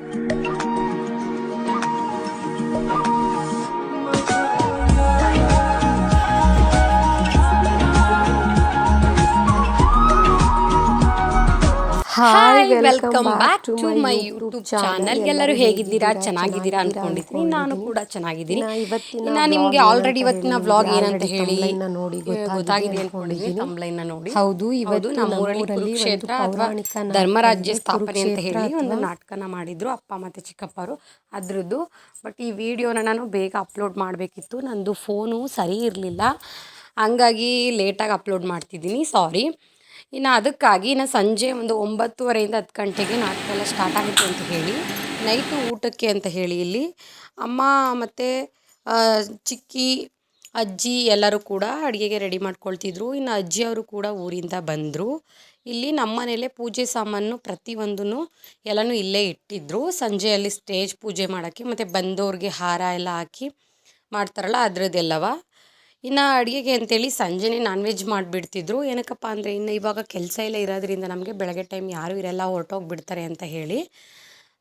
Thank you. Hi welcome back to my YouTube channel ಎಲ್ಲರೂ ಹೇಗಿದ್ದೀರಾ? ಚೆನ್ನಾಗಿದ್ದೀರಾ ಅನ್ಕೊಂಡಿದ್ದೀನಿ. ನಾನು ಕೂಡ ಚೆನ್ನಾಗಿದ್ದೀನಿ. ನಾನು ನಿಮ್ಗೆ ಆಲ್ರೆಡಿ ಇವತ್ತಿನ ವ್ಲಾಗ್ ಏನಂತ ಹೇಳಿ ಗೊತ್ತಾಗಿದೆ ಅನ್ಕೊಂಡಿದ್ದೀನಿ. ಕಂಬ್ಲೈನ್ ನೋಡಿ. ಹೌದು ಇವತ್ತು ನಮ್ಮೂರಲ್ಲಿ ಕುರುಕ್ಷೇತ್ರ ಅಥವಾ ಧರ್ಮರಾಜ್ಯ ಸ್ಥಾಪನೆ ಅಂತ ಹೇಳಿ ಒಂದು ನಾಟಕನ ಮಾಡಿದ್ರು ಅಪ್ಪ ಮತ್ತೆ ಚಿಕ್ಕಪ್ಪರು. ಅದ್ರದ್ದು. ಬಟ್ ಈ ವಿಡಿಯೋನ ನಾನು ಬೇಗ ಅಪ್ಲೋಡ್ ಮಾಡಬೇಕಿತ್ತು. ನಂದು ಫೋನು ಸರಿ ಇರಲಿಲ್ಲ. ಹಂಗಾಗಿ ಲೇಟಾಗಿ ಅಪ್ಲೋಡ್ ಮಾಡ್ತಿದ್ದೀನಿ. ಸಾರಿ ಇನ್ನು ಅದಕ್ಕಾಗಿ ಇನ್ನು ಸಂಜೆ ಒಂದು ಒಂಬತ್ತುವರೆಯಿಂದ ಹತ್ತು ಗಂಟೆಗೆ ನಾಟಕ ಎಲ್ಲ ಸ್ಟಾರ್ಟ್ ಆಗುತ್ತೆ ಅಂತ ಹೇಳಿ, ನೈಟು ಊಟಕ್ಕೆ ಅಂತ ಹೇಳಿ ಇಲ್ಲಿ. ಅಮ್ಮ ಮತ್ತು ಚಿಕ್ಕಿ, ಅಜ್ಜಿ ಎಲ್ಲರೂ ಕೂಡ ಅಡುಗೆಗೆ ರೆಡಿ ಮಾಡ್ಕೊಳ್ತಿದ್ರು. ಇನ್ನು ಅಜ್ಜಿಯವರು ಕೂಡ ಊರಿಂದ ಬಂದರು. ಇಲ್ಲಿ ನಮ್ಮ ಮನೇಲೆ ಪೂಜೆ ಸಾಮಾನು ಪ್ರತಿಯೊಂದೂ ಎಲ್ಲನೂ ಇಲ್ಲೇ ಇಟ್ಟಿದ್ದರು ಸಂಜೆಯಲ್ಲಿ ಸ್ಟೇಜ್ ಪೂಜೆ ಮಾಡೋಕ್ಕೆ ಮತ್ತು ಬಂದವ್ರಿಗೆ ಹಾರ ಎಲ್ಲ ಹಾಕಿ ಮಾಡ್ತಾರಲ್ಲ, ಅದರದ್ದೆಲ್ಲವ. ಇನ್ನು ಅಡುಗೆಗೆ ಅಂತೇಳಿ ಸಂಜೆನೇ ನಾನ್ ವೆಜ್ ಮಾಡಿಬಿಡ್ತಿದ್ರು. ಏನಕ್ಕಪ್ಪ ಅಂದರೆ ಇನ್ನು ಇವಾಗ ಕೆಲಸ ಎಲ್ಲ ಇರೋದ್ರಿಂದ ನಮಗೆ ಬೆಳಗ್ಗೆ ಟೈಮ್ ಯಾರೂ ಇರಲ್ಲ, ಹೊರಟೋಗ್ಬಿಡ್ತಾರೆ ಅಂತ ಹೇಳಿ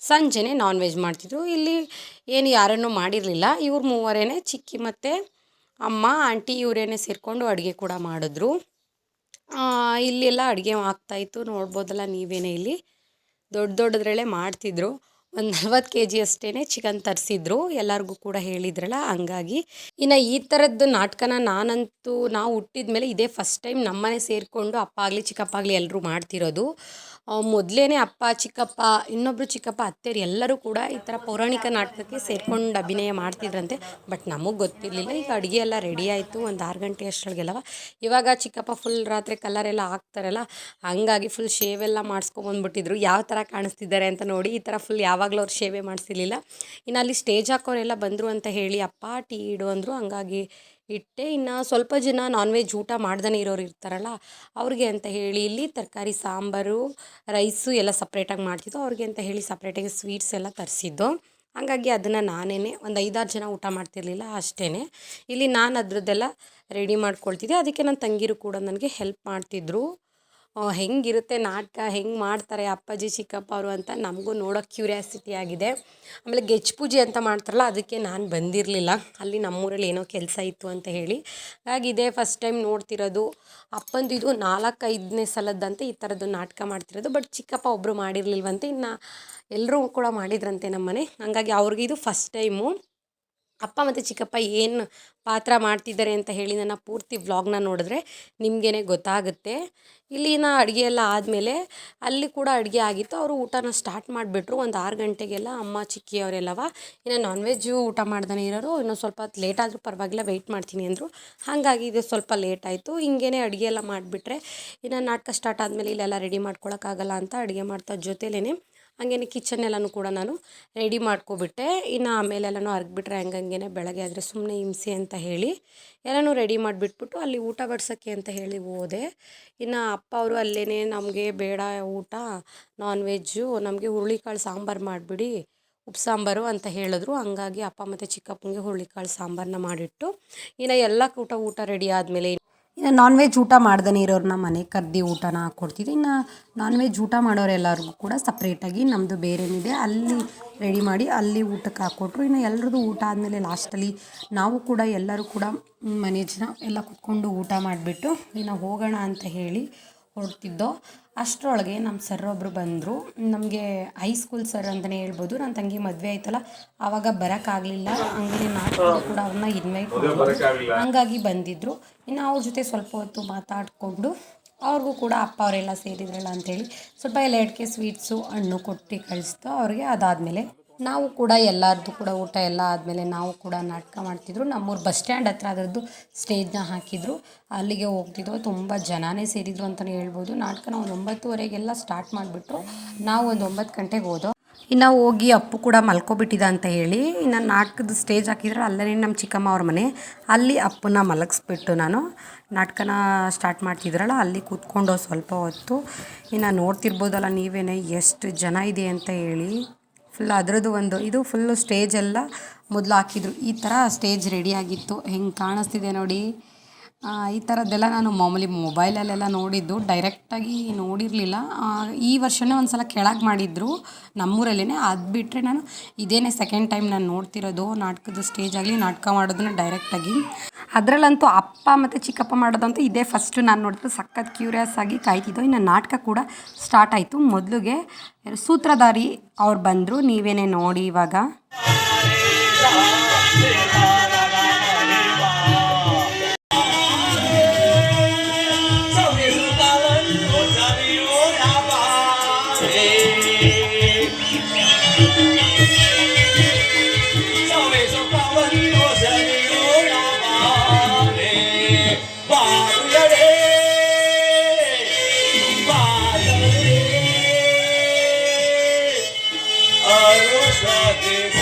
ಸಂಜೆನೇ ನಾನ್ ವೆಜ್ ಮಾಡ್ತಿದ್ರು. ಇಲ್ಲಿ ಏನು ಯಾರನ್ನೂ ಮಾಡಿರಲಿಲ್ಲ. ಇವ್ರು ಮೂವರೇ ಚಿಕ್ಕಿ ಮತ್ತು ಅಮ್ಮ, ಆಂಟಿ ಇವರೇನೆ ಸೇರಿಕೊಂಡು ಅಡುಗೆ ಕೂಡ ಮಾಡಿದ್ರು. ಇಲ್ಲೆಲ್ಲ ಅಡುಗೆ ಆಗ್ತಾಯಿತ್ತು ನೋಡ್ಬೋದಲ್ಲ ನೀವೇನೇ ಇಲ್ಲಿ. ದೊಡ್ಡ ದೊಡ್ಡದ್ರಲ್ಲೇ ಮಾಡ್ತಿದ್ರು. ಒಂದು ನಲ್ವತ್ತು ಕೆ ಜಿ ಅಷ್ಟೇ ಚಿಕನ್ ತರಿಸಿದ್ರು. ಎಲ್ಲರಿಗೂ ಕೂಡ ಹೇಳಿದ್ರಲ್ಲ, ಹಂಗಾಗಿ. ಇನ್ನು ಈ ಥರದ್ದು ನಾಟಕನ ನಾನಂತೂ ನಾವು ಹುಟ್ಟಿದ ಮೇಲೆ ಇದೇ ಫಸ್ಟ್ ಟೈಮ್ ನಮ್ಮನೆ ಸೇರಿಕೊಂಡು ಅಪ್ಪ ಆಗಲಿ ಚಿಕ್ಕಪ್ಪ ಎಲ್ಲರೂ ಮಾಡ್ತಿರೋದು. ಮೊದಲೇ ಅಪ್ಪ, ಚಿಕ್ಕಪ್ಪ ಇನ್ನೊಬ್ಬರು ಚಿಕ್ಕಪ್ಪ ಅತ್ತೆಯರು ಎಲ್ಲರೂ ಕೂಡ ಈ ಥರ ಪೌರಾಣಿಕ ನಾಟಕಕ್ಕೆ ಸೇರ್ಕೊಂಡು ಅಭಿನಯ ಮಾಡ್ತಿದ್ರಂತೆ. ಬಟ್ ನಮಗೆ ಗೊತ್ತಿರಲಿಲ್ಲ. ಈಗ ಅಡುಗೆ ಎಲ್ಲ ರೆಡಿ ಆಯಿತು. ಒಂದು ಆರು ಗಂಟೆ ಅಷ್ಟರೊಳಗೆಲ್ಲವ. ಇವಾಗ ಚಿಕ್ಕಪ್ಪ ಫುಲ್ ರಾತ್ರಿ ಕಲರ್ ಎಲ್ಲ ಹಾಕ್ತಾರಲ್ಲ, ಹಂಗಾಗಿ ಫುಲ್ ಶೇವ್ ಎಲ್ಲ ಮಾಡಿಸ್ಕೊಂಬಂದ್ಬಿಟ್ಟಿದ್ರು ಯಾವ ಥರ ಕಾಣಿಸ್ತಿದ್ದಾರೆ ಅಂತ ನೋಡಿ ಈ ಥರ ಫುಲ್ ಯಾವಾಗಲೂ ಅವ್ರು ಶೇವೆ ಮಾಡಿಸಿರ್ಲಿಲ್ಲ. ಇನ್ನು ಅಲ್ಲಿ ಸ್ಟೇಜ್ ಹಾಕೋರೆಲ್ಲ ಬಂದರು ಅಂತ ಹೇಳಿ ಅಪ್ಪ, ಟೀ ಇಡು ಅಂದರು. ಹಂಗಾಗಿ ಇಟ್ಟೆ ಇನ್ನು ಸ್ವಲ್ಪ ಜನ ನಾನ್ ವೆಜ್ ಊಟ ಮಾಡ್ದೇ ಇರೋರು ಇರ್ತಾರಲ್ಲ, ಅವ್ರಿಗೆ ಅಂತ ಹೇಳಿ ಇಲ್ಲಿ ತರಕಾರಿ, ಸಾಂಬಾರು ರೈಸು ಎಲ್ಲ ಸಪ್ರೇಟಾಗಿ ಮಾಡ್ತಿದ್ದು. ಅವ್ರಿಗೆ ಅಂತ ಹೇಳಿ ಸಪ್ರೇಟಾಗಿ ಸ್ವೀಟ್ಸ್ ಎಲ್ಲ ತರಿಸಿದ್ದು. ಹಾಗಾಗಿ ಅದನ್ನು ನಾನೇ ಒಂದು ಐದಾರು ಜನ ಊಟ ಮಾಡ್ತಿರ್ಲಿಲ್ಲ ಅಷ್ಟೇ ಇಲ್ಲಿ ನಾನು ಅದರದ್ದೆಲ್ಲ ರೆಡಿ ಮಾಡ್ಕೊಳ್ತಿದ್ದೆ. ಅದಕ್ಕೆ ನನ್ನ ತಂಗಿರು ಕೂಡ ನನಗೆ ಹೆಲ್ಪ್ ಮಾಡ್ತಿದ್ರು. ಹೆಂಗಿರುತ್ತೆ ನಾಟಕ, ಹೆಂಗೆ ಮಾಡ್ತಾರೆ ಅಪ್ಪಾಜಿ, ಚಿಕ್ಕಪ್ಪ ಅವರು ಅಂತ ನಮಗೂ ನೋಡೋ ಕ್ಯೂರಿಯಾಸಿಟಿ ಆಗಿದೆ. ಆಮೇಲೆ ಗೆಜ್ ಪೂಜೆ ಅಂತ ಮಾಡ್ತಾರಲ್ಲ, ಅದಕ್ಕೆ ನಾನು ಬಂದಿರಲಿಲ್ಲ. ಅಲ್ಲಿ ನಮ್ಮೂರಲ್ಲಿ ಏನೋ ಕೆಲಸ ಇತ್ತು ಅಂತ ಹೇಳಿ. ಹಾಗಾಗಿ ಇದೇ ಫಸ್ಟ್ ಟೈಮ್ ನೋಡ್ತಿರೋದು, ಅಪ್ಪಂದು ಇದು ನಾಲ್ಕೈದನೇ ಸಲದಂತೆ ಈ ಥರದ್ದು ನಾಟಕ ಮಾಡ್ತಿರೋದು ಬಟ್ ಚಿಕ್ಕಪ್ಪ ಒಬ್ಬರು ಮಾಡಿರಲಿಲ್ವಂತೆ, ಇನ್ನು ಎಲ್ಲರೂ ಕೂಡ ಮಾಡಿದ್ರಂತೆ ನಮ್ಮನೆ. ಹಾಗಾಗಿ ಅವ್ರಿಗೆ ಇದು ಫಸ್ಟ್ ಟೈಮು ಅಪ್ಪ ಮತ್ತು ಚಿಕ್ಕಪ್ಪ ಏನು ಪಾತ್ರ ಮಾಡ್ತಿದ್ದಾರೆ ಅಂತ ಹೇಳಿ ನನ್ನ ಪೂರ್ತಿ ವ್ಲಾಗ್ನ ನೋಡಿದ್ರೆ ನಿಮಗೇ ಗೊತ್ತಾಗುತ್ತೆ. ಇಲ್ಲಿನ ಅಡುಗೆ ಎಲ್ಲ ಆದಮೇಲೆ ಅಲ್ಲಿ ಕೂಡ ಅಡುಗೆ ಆಗಿತ್ತು. ಅವರು ಊಟನ ಸ್ಟಾರ್ಟ್ ಮಾಡಿಬಿಟ್ರು. ಒಂದು ಆರು ಗಂಟೆಗೆಲ್ಲ ಅಮ್ಮ ಚಿಕ್ಕಿಯವರೆಲ್ಲವ ಇನ್ನು ನಾನ್ ವೆಜ್ಜು ಊಟ ಮಾಡ್ದೇ ಇರೋರು. ಇನ್ನೊಂದು ಸ್ವಲ್ಪ ಹೊತ್ತು ಲೇಟ್ ಆದರೂ ಪರವಾಗಿಲ್ಲ ವೆಯ್ಟ್ ಮಾಡ್ತೀನಿ ಅಂದರು. ಹಾಗಾಗಿ ಇದು ಸ್ವಲ್ಪ ಲೇಟ್ ಆಯಿತು. ಹಿಂಗೇ ಅಡುಗೆ ಎಲ್ಲ ಮಾಡಿಬಿಟ್ರೆ, ಇನ್ನು ನಾಟಕ ಸ್ಟಾರ್ಟ್ ಆದಮೇಲೆ ಇಲ್ಲೆಲ್ಲ ರೆಡಿ ಮಾಡ್ಕೊಳಕ್ಕಾಗಲ್ಲ ಅಂತ ಅಡುಗೆ ಮಾಡ್ತಾ ಜೊತೆಲೇ ಹಂಗೇನೆ ಕಿಚನ್ ಎಲ್ಲನೂ ಕೂಡ ನಾನು ರೆಡಿ ಮಾಡ್ಕೊಬಿಟ್ಟೆ. ಇನ್ನು ಆಮೇಲೆ ಎಲ್ಲನೂ ಅರ್ಗ್ಬಿಟ್ರೆ ಹಂಗಂಗೆ ಬೆಳಗ್ಗೆ ಆದರೆ ಸುಮ್ಮನೆ ಹಿಂಸೆ ಅಂತ ಹೇಳಿ ಎಲ್ಲನೂ ರೆಡಿ ಮಾಡಿಬಿಟ್ಬಿಟ್ಟು ಅಲ್ಲಿ ಊಟ ಬಡ್ಸೋಕ್ಕೆ ಅಂತ ಹೇಳಿ ಹೋದೆ. ಇನ್ನು ಅಪ್ಪ ಅವರು ಅಲ್ಲೇ ನಮಗೆ ಬೇಡ ಊಟ ನಾನ್ ವೆಜ್ಜು ನಮಗೆ ಹುರುಳಿಕಾಳು ಸಾಂಬಾರು ಮಾಡಿಬಿಡಿ ಉಪ್ಪು ಸಾಂಬಾರು ಅಂತ ಹೇಳಿದ್ರು. ಹಂಗಾಗಿ ಅಪ್ಪ ಮತ್ತು ಚಿಕ್ಕಪ್ಪನಿಗೆ ಹುರುಳಿಕಾಳು ಸಾಂಬಾರನ್ನ ಮಾಡಿಟ್ಟು ಇನ್ನು ಎಲ್ಲ ಕೂಟ ಊಟ ರೆಡಿ ಆದಮೇಲೆ ಇನ್ನು ನಾನ್ ವೆಜ್ ಊಟ ಮಾಡ್ದೇ ಇರೋರನ್ನ ಮನೆಗೆ ಕರ್ದು ಊಟನ ಹಾಕ್ಕೊಡ್ತಿದ್ದೆ ಇನ್ನು ನಾನ್ ವೆಜ್ ಊಟ ಮಾಡೋರೆಲ್ಲರಿಗೂ ಕೂಡ ಸಪ್ರೇಟಾಗಿ ನಮ್ಮದು ಬೇರೆನಿದೆ. ಅಲ್ಲಿ ರೆಡಿ ಮಾಡಿ ಅಲ್ಲಿ ಊಟಕ್ಕೆ ಹಾಕ್ಕೊಟ್ರು ಇನ್ನು ಎಲ್ರದ್ದು ಊಟ ಆದಮೇಲೆ ಲಾಸ್ಟಲ್ಲಿ ನಾವು ಕೂಡ ಎಲ್ಲರೂ ಕೂಡ ಮನೆ ಜನ ಎಲ್ಲ ಕುತ್ಕೊಂಡು ಊಟ ಮಾಡಿಬಿಟ್ಟು ಇನ್ನು ಹೋಗೋಣ ಅಂತ ಹೇಳಿ ಹೊರಡ್ತಿದ್ದೋ ಅಷ್ಟರೊಳಗೆ ನಮ್ಮ ಸರ್ ಒಬ್ಬರು ಬಂದರು. ನಮಗೆ ಹೈಸ್ಕೂಲ್ ಸರ್ ಅಂತಲೇ ಹೇಳ್ಬೋದು. ನನ್ನ ತಂಗಿ ಮದುವೆ ಆಯ್ತಲ್ಲ ಆವಾಗ ಬರೋಕ್ಕಾಗಲಿಲ್ಲ. ಹಂಗೆ ನಾಟಕ ಕೂಡ ಅವ್ರನ್ನ ಇನ್ವೈಟ್ ಮಾಡಿದ್ರು. ಹಂಗಾಗಿ ಬಂದಿದ್ದರು ಇನ್ನು ಅವ್ರ ಜೊತೆ ಸ್ವಲ್ಪ ಹೊತ್ತು ಮಾತಾಡಿಕೊಂಡು ಅವ್ರಿಗೂ ಕೂಡ ಅಪ್ಪ ಅವರೆಲ್ಲ ಸೇರಿದ್ರಲ್ಲ ಅಂಥೇಳಿ ಸ್ವಲ್ಪ ಎಲ್ಲ ಎಡ್ಕೆ ಸ್ವೀಟ್ಸು ಹಣ್ಣು ಕೊಟ್ಟು ಕಳಿಸ್ತು. ಅವ್ರಿಗೆ ಅದಾದಮೇಲೆ ನಾವು ಕೂಡ ಎಲ್ಲರದ್ದು ಕೂಡ ಊಟ ಎಲ್ಲ ಆದಮೇಲೆ ನಾವು ಕೂಡ ನಾಟಕ ಮಾಡ್ತಿದ್ರು. ನಮ್ಮೂರು ಬಸ್ ಸ್ಟ್ಯಾಂಡ್ ಹತ್ರ ಅದರದ್ದು ಸ್ಟೇಜ್ನ ಹಾಕಿದ್ರು. ಅಲ್ಲಿಗೆ ಹೋಗ್ತಿದ್ರು ತುಂಬ ಜನನೇ ಸೇರಿದ್ರು ಅಂತಲೇ ಹೇಳ್ಬೋದು. ನಾಟಕನ ಒಂದು ಒಂಬತ್ತುವರೆಗೆಲ್ಲ ಸ್ಟಾರ್ಟ್ ಮಾಡಿಬಿಟ್ರು. ನಾವು ಒಂದು ಒಂಬತ್ತು ಗಂಟೆಗೆ ಹೋದೋ ಇನ್ನು ಹೋಗಿ ಅಪ್ಪು ಕೂಡ ಮಲ್ಕೊಬಿಟ್ಟಿದ ಅಂತ ಹೇಳಿ ಇನ್ನು ನಾಟಕದ ಸ್ಟೇಜ್ ಹಾಕಿದ್ರೆ ಅಲ್ಲೇ ನಮ್ಮ ಚಿಕ್ಕಮ್ಮ ಅವ್ರ ಮನೆ. ಅಲ್ಲಿ ಅಪ್ಪನ ಮಲಗಿಸ್ಬಿಟ್ಟು ನಾನು ನಾಟಕನ ಸ್ಟಾರ್ಟ್ ಮಾಡ್ತಿದ್ರಲ್ಲ, ಅಲ್ಲಿ ಕೂತ್ಕೊಂಡು ಸ್ವಲ್ಪ ಹೊತ್ತು ಇನ್ನು ನೋಡ್ತಿರ್ಬೋದಲ್ಲ ನೀವೇನೆ ಎಷ್ಟು ಜನ ಇದೆ ಅಂತ ಹೇಳಿ. ಫುಲ್ ಅದರದ್ದು ಒಂದು, ಇದು ಫುಲ್ಲು ಸ್ಟೇಜ್ ಎಲ್ಲ ಮೊದಲು ಹಾಕಿದ್ರು. ಈ ಥರ ಸ್ಟೇಜ್ ರೆಡಿ ಆಗಿತ್ತು. ಹೆಂಗೆ ಕಾಣಿಸ್ತಿದೆ ನೋಡಿ. ಈ ಥರದ್ದೆಲ್ಲ ನಾನು ಮಾಮೂಲಿ ಮೊಬೈಲಲ್ಲೆಲ್ಲ ನೋಡಿದ್ದು. ಡೈರೆಕ್ಟಾಗಿ ನೋಡಿರಲಿಲ್ಲ. ಈ ವರ್ಷವೇ ಒಂದು ಸಲ ಕೆಳಗೆ ಮಾಡಿದ್ರು ನಮ್ಮೂರಲ್ಲೇ ಅದು ಬಿಟ್ಟರೆ ನಾನು ಇದೇನೇ ಸೆಕೆಂಡ್ ಟೈಮ್ ನಾನು ನೋಡ್ತಿರೋದು. ನಾಟಕದ ಸ್ಟೇಜ್ ಆಗಲಿ, ನಾಟಕ ಮಾಡೋದನ್ನ ಡೈರೆಕ್ಟಾಗಿ ಅದರಲ್ಲಂತೂ ಅಪ್ಪ ಮತ್ತು ಚಿಕ್ಕಪ್ಪ ಮಾಡೋದಂತೂ ಇದೇ ಫಸ್ಟು ನಾನು ನೋಡಿದ್ರು ಸಖತ್ ಕ್ಯೂರಿಯಸ್ ಆಗಿ ಕಾಯ್ತಿದ್ದೋ. ಇನ್ನು ನಾಟಕ ಕೂಡ ಸ್ಟಾರ್ಟ್ ಆಯಿತು. ಮೊದಲಿಗೆ ಸೂತ್ರಧಾರಿ ಅವ್ರು ಬಂದರು. ನೀವೇನೇ ನೋಡಿ ಇವಾಗ. ನಿನ್ನ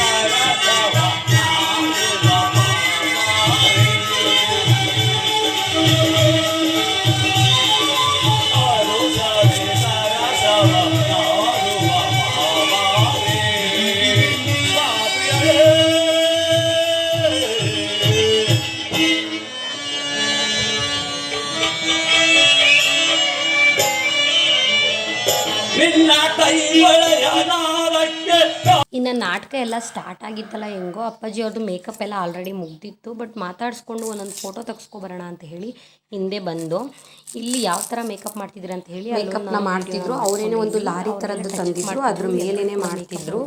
ಇನ್ನು ನಾಟಕ ಎಲ್ಲ ಸ್ಟಾರ್ಟ್ ಆಗಿತ್ತಲ್ಲ ಹೆಂಗೋ ಅಪ್ಪಾಜಿ ಅವ್ರದ್ದು ಮೇಕಪ್ ಎಲ್ಲ ಆಲ್ರೆಡಿ ಮುಗ್ದಿತ್ತು ಬಟ್ ಮಾತಾಡಿಸ್ಕೊಂಡು ಒಂದೊಂದು ಫೋಟೋ ತೆಗೆಸ್ಕೊಬರೋಣ ಅಂತ ಹೇಳಿ ಹಿಂದೆ ಬಂದು ಇಲ್ಲಿ ಯಾವ ಥರ ಮೇಕಪ್ ಮಾಡ್ತಿದ್ರು ಅಂತ ಹೇಳಿ ಮೇಕಪ್ನ ಮಾಡ್ತಿದ್ರು ಅವರೇನೇ ಒಂದು ಲಾರಿ ಥರದ್ದು ತಂದಿದ್ರು ಅದ್ರ ಮೇಲೇನೆ ಮಾಡ್ತಿದ್ರು.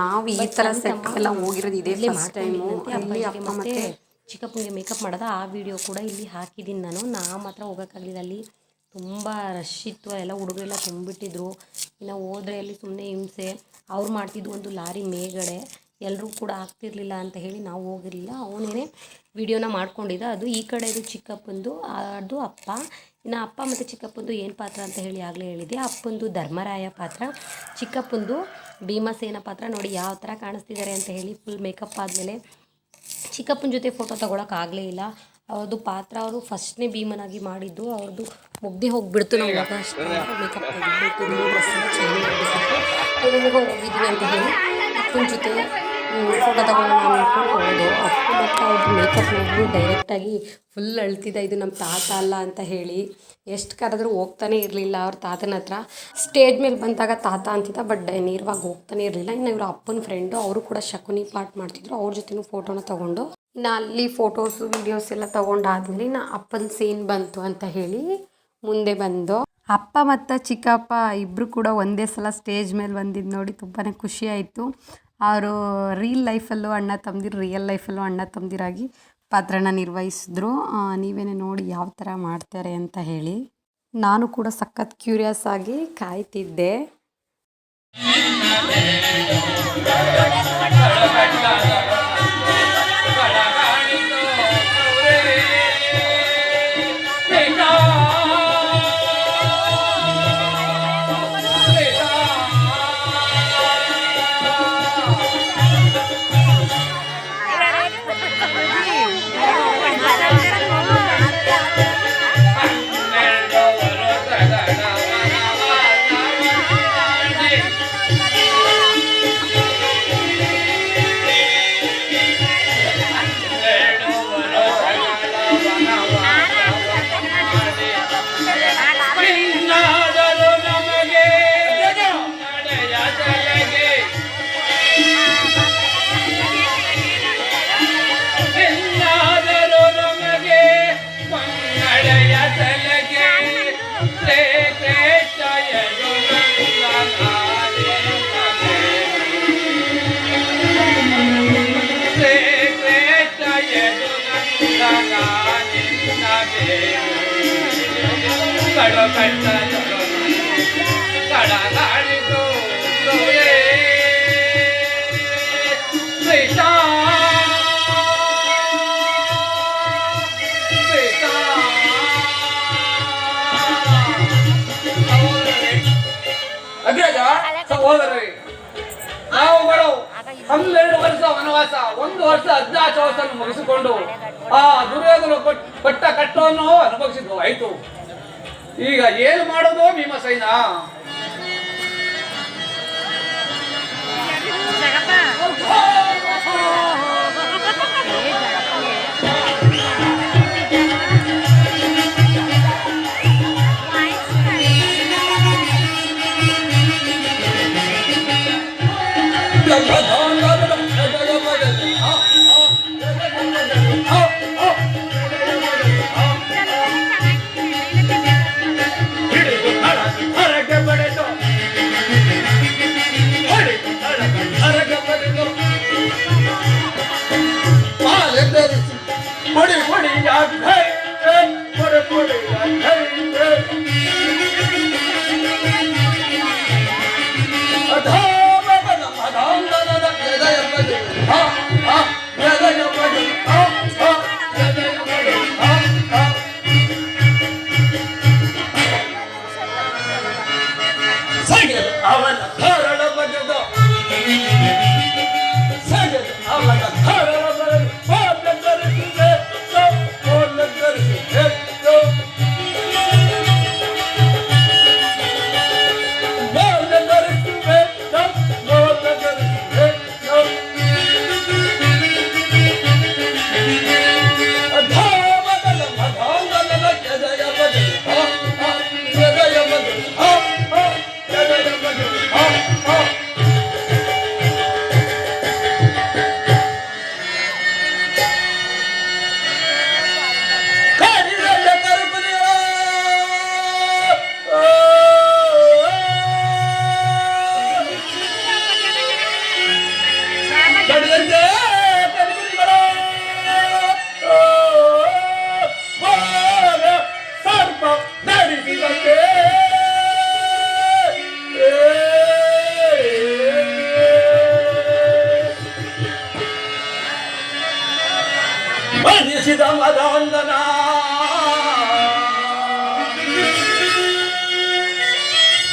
ನಾವು ಈ ಥರ ಸೆಟ್ ಎಲ್ಲ ಹೋಗಿರೋದು ಇದೇ ಫಸ್ಟ್ ಟೈಮು ಅಲ್ಲಿ ಅಪ್ಪ ಮತ್ತೆ ಚಿಕ್ಕಪ್ಪನಿಗೆ ಮೇಕಪ್ ಮಾಡೋದ ಆ ವಿಡಿಯೋ ಕೂಡ ಇಲ್ಲಿ ಹಾಕಿದ್ದೀನಿ ನಾನು. ನಾ ಮಾತ್ರ ಹೋಗೋಕ್ಕಾಗಲಿಲ್ಲ ಅಲ್ಲಿ. ತುಂಬ ರಶ್ ಇತ್ತು ಎಲ್ಲ ಹುಡುಗರೆಲ್ಲ ತುಂಬಿಟ್ಟಿದ್ರು. ಇನ್ನು ಹೋದ್ರೆ ಅಲ್ಲಿ ಸುಮ್ಮನೆ ಹಿಂಸೆ. ಅವ್ರು ಮಾಡ್ತಿದ್ದು ಒಂದು ಲಾರಿ ಮೇಗಡೆ ಎಲ್ಲರೂ ಕೂಡ ಆಗ್ತಿರ್ಲಿಲ್ಲ ಅಂತ ಹೇಳಿ ನಾವು ಹೋಗಿರಲಿಲ್ಲ. ಅವನೇನೆ ವಿಡಿಯೋನ ಮಾಡ್ಕೊಂಡಿದ್ದ. ಅದು ಈ ಕಡೆದು ಚಿಕ್ಕಪ್ಪಂದು ಅದು ಅಪ್ಪ. ಇನ್ನು ಅಪ್ಪ ಮತ್ತು ಚಿಕ್ಕಪ್ಪಂದು ಏನು ಪಾತ್ರ ಅಂತ ಹೇಳಿ ಆಗಲೇ ಹೇಳಿದೆ ಅಪ್ಪಂದು ಧರ್ಮರಾಯ ಪಾತ್ರ ಚಿಕ್ಕಪ್ಪಂದು ಭೀಮಸೇನ ಪಾತ್ರ. ನೋಡಿ ಯಾವ ಥರ ಕಾಣಿಸ್ತಿದ್ದಾರೆ ಅಂತ ಹೇಳಿ ಫುಲ್ ಮೇಕಪ್ ಆದಮೇಲೆ ಚಿಕ್ಕಪ್ಪನ ಜೊತೆ ಫೋಟೋ ತೊಗೊಳಕ್ಕಾಗಲೇ ಇಲ್ಲ. ಅವ್ರದ್ದು ಪಾತ್ರ ಅವರು ಫಸ್ಟ್ನೇ ಭೀಮನಾಗಿ ಮಾಡಿದ್ದು. ಅವ್ರದ್ದು ಮುಗ್ದಿ ಹೋಗಿಬಿಡ್ತು ನಾವು ಮೇಕಪ್ ತೆಗೆದ್ಬಿಟ್ಟು ಹೋಗಿದ್ದೀನಿ ಅಂತ ಹೇಳಿ ಅಪ್ಪನ ಜೊತೆ ಫೋಟೋ ತಗೊಂಡು ನೋಡ್ಕೊಂಡು ಹೋದೆ ಅಪ್ಪ ಮತ್ತು ಅವ್ರದ್ದು ಮೇಕಪ್ ಡೈರೆಕ್ಟಾಗಿ ಫುಲ್ ಅಳ್ತಿದ್ದ, ಇದು ನಮ್ಮ ತಾತ ಅಲ್ಲ ಅಂತ ಹೇಳಿ. ಎಷ್ಟು ಕರೆದ್ರೂ ಹೋಗ್ತಾನೆ ಇರಲಿಲ್ಲ ಅವ್ರ ತಾತನ ಹತ್ರ. ಸ್ಟೇಜ್ ಮೇಲೆ ಬಂದಾಗ ತಾತ ಅಂತಿದ್ದ ಬಟ್ ನೇರವಾಗಿ ಹೋಗ್ತಾನೆ ಇರಲಿಲ್ಲ. ಇನ್ನು ಇವರು ಅಪ್ಪನ ಫ್ರೆಂಡು ಅವರು ಕೂಡ ಶಕುನಿ ಪಾಠ ಮಾಡ್ತಿದ್ರು. ಅವ್ರ ಜೊತೆನೂ ಫೋಟೋನ ತೊಗೊಂಡು, ಇನ್ನು ಅಲ್ಲಿ ಫೋಟೋಸು ವೀಡಿಯೋಸ್ ಎಲ್ಲ ತೊಗೊಂಡಾದ್ಮೇಲೆ ನಾ ಅಪ್ಪನ ಸೀನ್ ಬಂತು ಅಂತ ಹೇಳಿ ಮುಂದೆ ಬಂದು ಅಪ್ಪ ಮತ್ತು ಚಿಕ್ಕಪ್ಪ ಇಬ್ಬರು ಕೂಡ ಒಂದೇ ಸಲ ಸ್ಟೇಜ್ ಮೇಲೆ ಬಂದಿದ್ದು ನೋಡಿ ತುಂಬಾ ಖುಷಿ ಆಯಿತು. ಅವರು ರೀಲ್ ಲೈಫಲ್ಲೂ ಅಣ್ಣ ತಂದಿರು ರಿಯಲ್ ಲೈಫಲ್ಲೂ ಅಣ್ಣ ತಮ್ಮದಿರಾಗಿ ಪಾತ್ರನ ನಿರ್ವಹಿಸಿದ್ರು. ನೀವೇ ನೀವೇನೇ ನೋಡಿ ಯಾವ ಥರ ಮಾಡ್ತಾರೆ ಅಂತ ಹೇಳಿ. ನಾನು ಕೂಡ ಸಖತ್ ಕ್ಯೂರಿಯಸ್ ಆಗಿ ಕಾಯ್ತಿದ್ದೆ. ಸಹೋದರರೇ ನಾವುಗಳು ಹನ್ನೆರಡು ವರ್ಷ ವನವಾಸ ಒಂದು ವರ್ಷ ಅಜ್ಞಾತವಾಸವನ್ನು ಮುಗಿಸಿಕೊಂಡು ಆ ದುರ್ಯೋಧನ ಕೊಟ್- ಕೊಟ್ಟ ಕಟ್ಟವನ್ನು ಅನುಭವಿಸಿದ್ವು ಆಯ್ತು. ಈಗ ಏನು ಮಾಡೋದು ಭೀಮಸೈನ?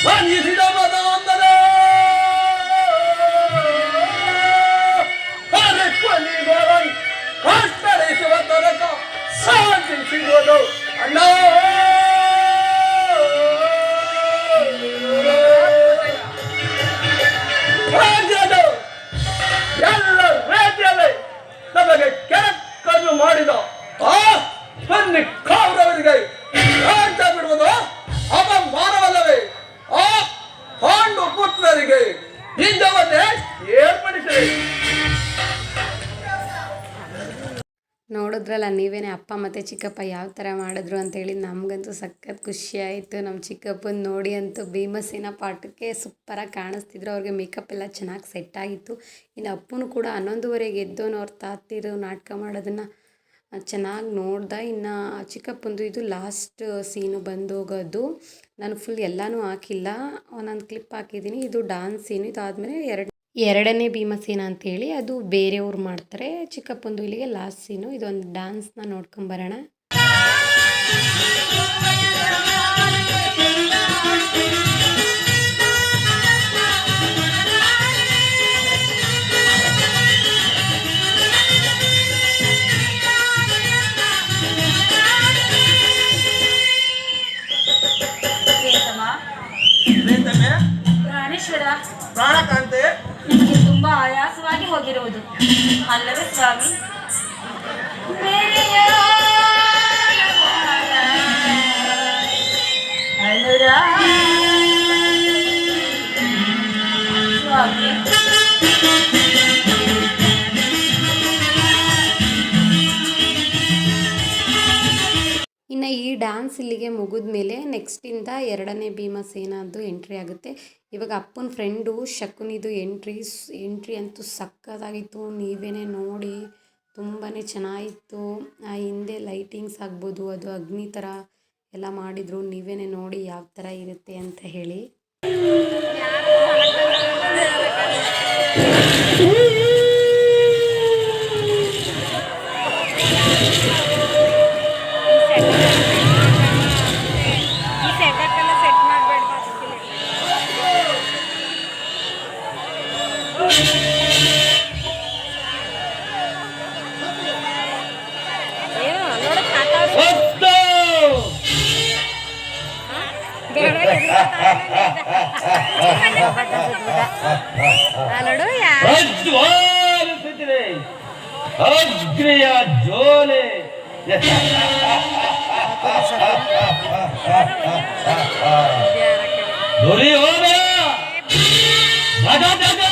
啊，你听到。ಪಾಂಡು ಹಿಂದವನ್ನೇ ಏರ್ಪಡಿಸಿ. ನೋಡಿದ್ರಲ್ಲ, ನೀವೇನೆ ಅಪ್ಪ ಮತ್ತು ಚಿಕ್ಕಪ್ಪ ಯಾವ ಥರ ಮಾಡಿದ್ರು ಅಂತೇಳಿ ನಮಗಂತೂ ಸಖತ್ ಖುಷಿ ಆಯಿತು. ನಮ್ಮ ಚಿಕ್ಕಪ್ಪನ ನೋಡಿ ಅಂತೂ ಭೀಮಸೇನ ಪಾಠಕ್ಕೆ ಸೂಪರಾಗಿ ಕಾಣಿಸ್ತಿದ್ರು. ಅವ್ರಿಗೆ ಮೇಕಪ್ ಎಲ್ಲ ಚೆನ್ನಾಗಿ ಸೆಟ್ ಆಗಿತ್ತು. ಇನ್ನು ಅಪ್ಪನೂ ಕೂಡ ಹನ್ನೊಂದುವರೆಗೆ ಎದ್ದೋನು ಅವ್ರ ತಾತಿರು ನಾಟಕ ಮಾಡೋದನ್ನು ಚೆನ್ನಾಗಿ ನೋಡ್ದೆ. ಇನ್ನು ಚಿಕ್ಕಪ್ಪಂದು ಇದು ಲಾಸ್ಟ್ ಸೀನು ಬಂದೋಗೋದು. ನಾನು ಫುಲ್ ಎಲ್ಲನೂ ಹಾಕಿಲ್ಲ. ಒಂದೊಂದು ಕ್ಲಿಪ್ ಹಾಕಿದ್ದೀನಿ ಇದು ಡಾನ್ಸ್ ಸೀನು ಇದಾದಮೇಲೆ ಎರಡು ಎರಡನೇ ಭೀಮಸೇನ ಅಂತೇಳಿ ಅದು ಬೇರೆಯವ್ರು ಮಾಡ್ತಾರೆ. ಚಿಕ್ಕಪ್ಪಂದು ಇಲ್ಲಿಗೆ ಲಾಸ್ಟ್ ಸೀನು ಇದೊಂದು ಡ್ಯಾನ್ಸ್ನ ನೋಡ್ಕೊಂಬರೋಣ ಪ್ರಾಣಕಾಂತೆ. ನಿಮಗೆ ತುಂಬಾ ಆಯಾಸವಾಗಿ ಹೋಗಿರುವುದು. ಅಲ್ಲವೇ ಸ್ವಾಮಿ? ಬೇರೆಯ ಡ್ಯಾನ್ಸ್ ಇಲ್ಲಿಗೆ ಮುಗಿದ ಮೇಲೆ ನೆಕ್ಸ್ಟಿಂದ ಎರಡನೇ ಭೀಮಸೇನದ್ದು ಎಂಟ್ರಿ ಆಗುತ್ತೆ. ಇವಾಗ ಅಪ್ಪನ ಫ್ರೆಂಡು ಶಕುನಿದು ಎಂಟ್ರಿ ಎಂಟ್ರಿ ಅಂತೂ ಸಕ್ಕತ್ತಾಗಿತ್ತು. ನೀವೇ ನೋಡಿ ತುಂಬಾ ಚೆನ್ನಾಗಿತ್ತು. ಆ ಹಿಂದೆ ಲೈಟಿಂಗ್ಸ್ ಆಗ್ಬೋದು, ಅದು ಅಗ್ನಿ ಥರ ಎಲ್ಲ ಮಾಡಿದರು. ನೀವೇ ನೋಡಿ ಯಾವ ಥರ ಇರುತ್ತೆ ಅಂತ ಹೇಳಿ. ಈ ಜೋಲೆ ধরি হবে দাদা দাদা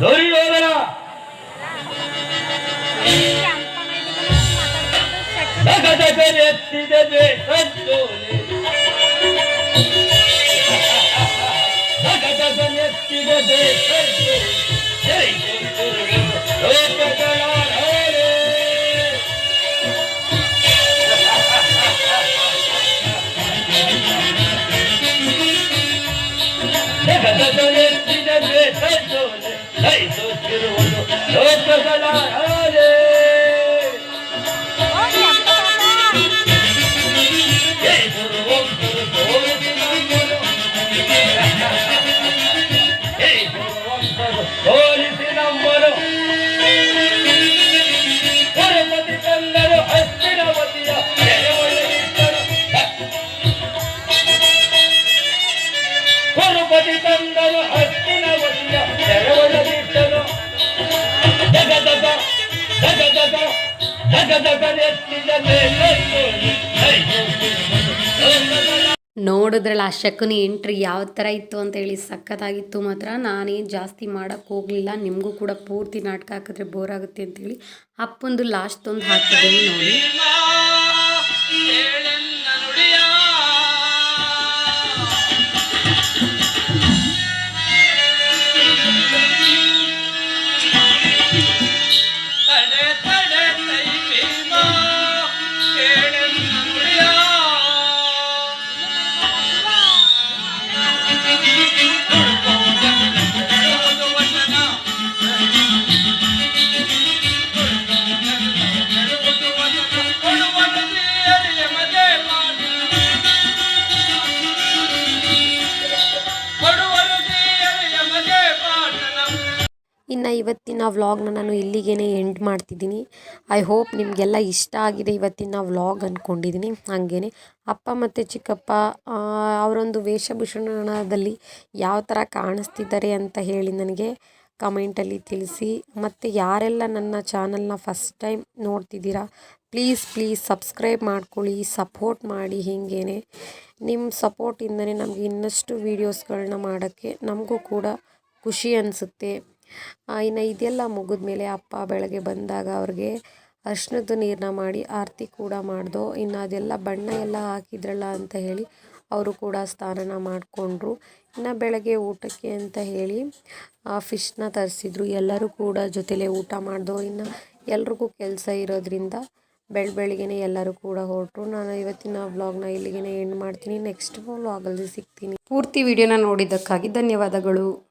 ধরি হবে না ಜಗದಗನೆ ಎತ್ತಿದ ದ್ವೇಷೋಲೆ ಜೈ ಜೈ ದುರ್ಯೋಧನ ಲೋಕಗಳ ನೋಡಿದ್ರಲ್ಲ ಆ ಶಕುನಿ ಎಂಟ್ರಿ ಯಾವ ಥರ ಇತ್ತು ಅಂತ ಹೇಳಿ ಸಖತ್ತಾಗಿತ್ತು ಮಾತ್ರ. ನಾನೇನು ಜಾಸ್ತಿ ಮಾಡೋಕ್ಕೆ ಹೋಗಲಿಲ್ಲ. ನಿಮಗೂ ಕೂಡ ಪೂರ್ತಿ ನಾಟಕ ಹಾಕಿದ್ರೆ ಬೋರ್ ಆಗುತ್ತೆ ಅಂತೇಳಿ ಅಪ್ಪಂದು ಲಾಸ್ಟ್ ಒಂದು ಹಾಕಿದ್ದೀನಿ ನೋಡಿ. ಇವತ್ತಿನ ವ್ಲಾಗ್ನ ನಾನು ಇಲ್ಲಿಗೇ ಎಂಡ್ ಮಾಡ್ತಿದ್ದೀನಿ. ಐ ಹೋಪ್ ನಿಮಗೆಲ್ಲ ಇಷ್ಟ ಆಗಿದೆ ಇವತ್ತಿನ ವ್ಲಾಗ್ ಅಂದ್ಕೊಂಡಿದ್ದೀನಿ ಹಾಗೇ ಅಪ್ಪ ಮತ್ತು ಚಿಕ್ಕಪ್ಪ ಅವರೊಂದು ವೇಷಭೂಷಣದಲ್ಲಿ ಯಾವ ಥರ ಕಾಣಿಸ್ತಿದ್ದಾರೆ ಅಂತ ಹೇಳಿ ನನಗೆ ಕಮೆಂಟಲ್ಲಿ ತಿಳಿಸಿ. ಮತ್ತು ಯಾರೆಲ್ಲ ನನ್ನ ಚಾನಲ್ನ ಫಸ್ಟ್ ಟೈಮ್ ನೋಡ್ತಿದ್ದೀರಾ ಪ್ಲೀಸ್ ಪ್ಲೀಸ್ ಸಬ್ಸ್ಕ್ರೈಬ್ ಮಾಡ್ಕೊಳ್ಳಿ ಸಪೋರ್ಟ್ ಮಾಡಿ ಹೀಗೇ ನಿಮ್ಮ ಸಪೋರ್ಟಿಂದನೇ ನಮಗೆ ಇನ್ನಷ್ಟು ವೀಡಿಯೋಸ್ಗಳನ್ನ ಮಾಡೋಕ್ಕೆ ನಮಗೂ ಕೂಡ ಖುಷಿ ಅನಿಸುತ್ತೆ. ಇನ್ನು ಇದೆಲ್ಲ ಮುಗಿದ ಮೇಲೆ ಅಪ್ಪ ಬೆಳಗ್ಗೆ ಬಂದಾಗ ಅವ್ರಿಗೆ ಅರ್ಶಿನದ ನೀರನ್ನ ಮಾಡಿ ಆರತಿ ಕೂಡ ಮಾಡ್ದೋ, ಇನ್ನು ಅದೆಲ್ಲ ಬಣ್ಣ ಎಲ್ಲ ಹಾಕಿದ್ರಲ್ಲ ಅಂತ ಹೇಳಿ ಅವರು ಕೂಡ ಸ್ನಾನ ಮಾಡಿಕೊಂಡ್ರು. ಇನ್ನು ಬೆಳಗ್ಗೆ ಊಟಕ್ಕೆ ಅಂತ ಹೇಳಿ, ಆ, ಫಿಶ್ನ ತರಿಸಿದ್ರು. ಎಲ್ಲರೂ ಕೂಡ ಜೊತೆಲೇ ಊಟ ಮಾಡ್ದೋ, ಇನ್ನು ಎಲ್ರಿಗೂ ಕೆಲಸ ಇರೋದ್ರಿಂದ ಬೆಳ, ಬೆಳಿಗ್ಗೆನೆ ಎಲ್ಲರೂ ಕೂಡ ಹೊರಟರು. ನಾನು ಇವತ್ತಿನ ವ್ಲಾಗ್ನ ಇಲ್ಲಿಗೆ ಎಂಡ್ ಮಾಡ್ತೀನಿ. ನೆಕ್ಸ್ಟ್ ವ್ಲಾಗಲ್ಲಿ ಸಿಗ್ತೀನಿ. ಪೂರ್ತಿ ವಿಡಿಯೋನ ನೋಡಿದ್ದಕ್ಕಾಗಿ ಧನ್ಯವಾದಗಳು.